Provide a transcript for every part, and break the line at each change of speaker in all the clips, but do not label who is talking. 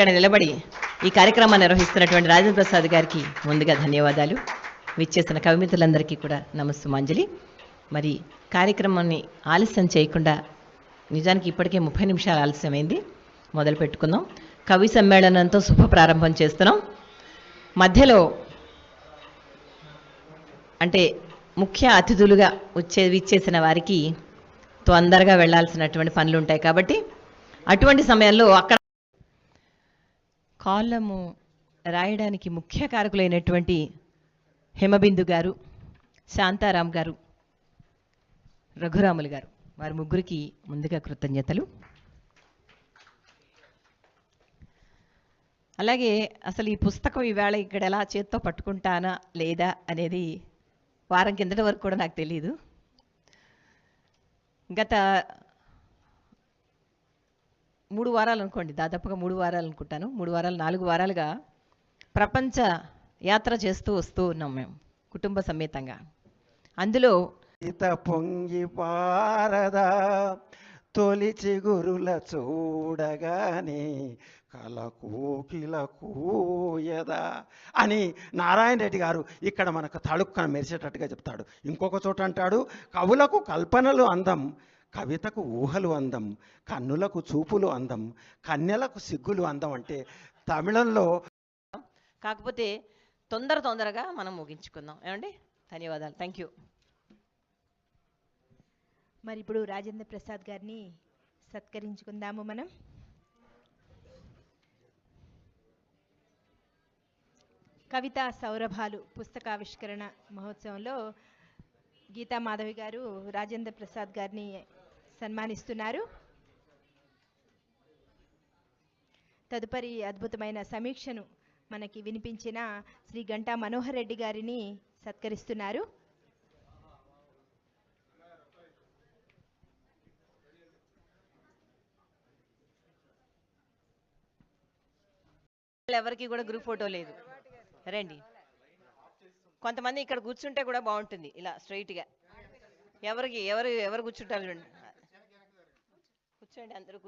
ఇక్కడ నిలబడి ఈ కార్యక్రమాన్ని నిర్వహిస్తున్నటువంటి రాజేంద్ర ప్రసాద్ గారికి ముందుగా ధన్యవాదాలు. విచ్చేసిన కవిమితులందరికీ కూడా నమస్సుమాంజలి. మరి కార్యక్రమాన్ని ఆలస్యం చేయకుండా నిజానికి ఇప్పటికే ముప్పై నిమిషాలు ఆలస్యమైంది. మొదలు పెట్టుకుందాం. కవి సమ్మేళనంతో శుభ ప్రారంభం చేస్తున్నాం. మధ్యలో అంటే ముఖ్య అతిథులుగా వచ్చే విచ్చేసిన వారికి తొందరగా వెళ్ళాల్సినటువంటి పనులు ఉంటాయి కాబట్టి అటువంటి సమయంలో అక్కడ కాలము రాయడానికి ముఖ్య కారకులైనటువంటి హిమబిందు గారు శాంతారాం గారు రఘురాములు గారు వారి ముగ్గురికి ముందుగా కృతజ్ఞతలు. అలాగే అసలు ఈ పుస్తకం ఈవేళ ఇక్కడ ఎలా చేత్తో పట్టుకుంటానా లేదా అనేది వారం కిందటి వరకు కూడా నాకు తెలియదు గత మూడు వారాలు అనుకోండి దాదాపుగా మూడు వారాలు అనుకుంటాను. మూడు వారాలు నాలుగు వారాలుగా ప్రపంచ యాత్ర చేస్తూ వస్తూ ఉన్నాం మేము కుటుంబ సమేతంగా. అందులో
ఇత పొంగి పారదా తొలి చిగురుల చూడగానే కల కోకిల కూయదా అని నారాయణ రెడ్డి గారు ఇక్కడ మనకు తళుక్కన మెరిసేటట్టుగా చెప్తాడు. ఇంకొక చోట అంటాడు కవులకు కల్పనలు అందం కవితకు ఊహలు అందం కన్నులకు చూపులు అందం కన్యలకు సిగ్గులు అందం అంటే తమిళంలో
కాకపోతే తొందర తొందరగా మనం ముగించుకుందాం. ఏమండి? ధన్యవాదాలు. థ్యాంక్ యూ
మరి ఇప్పుడు రాజేంద్ర ప్రసాద్ గారిని సత్కరించుకుందాము మనం. కవితా సౌరభాలు పుస్తకావిష్కరణ మహోత్సవంలో గీతా మాధవి గారు రాజేంద్ర ప్రసాద్ గారిని సన్మానిస్తున్నారు. తదుపరి అద్భుతమైన సమీక్షను మనకి వినిపించిన శ్రీ గంటా మనోహర్ రెడ్డి గారిని సత్కరిస్తున్నారు.
ఎవరికి కూడా గ్రూప్ ఫోటో లేదు. రండి. కొంతమంది ఇక్కడ కూర్చుంటే కూడా బాగుంటుంది. ఇలా స్ట్రైట్గా. ఎవరికి ఎవరు ఎవరు కూర్చుంటారు చూడండి. కూర్చోండి అందరూ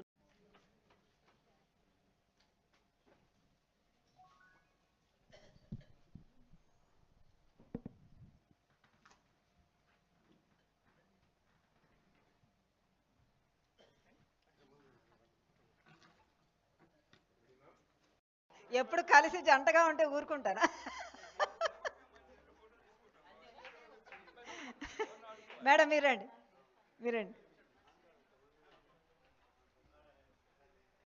ఎప్పుడు కలిసి జంటగా ఉంటే ఊరుకుంటారా మేడం మీరండి మీరండి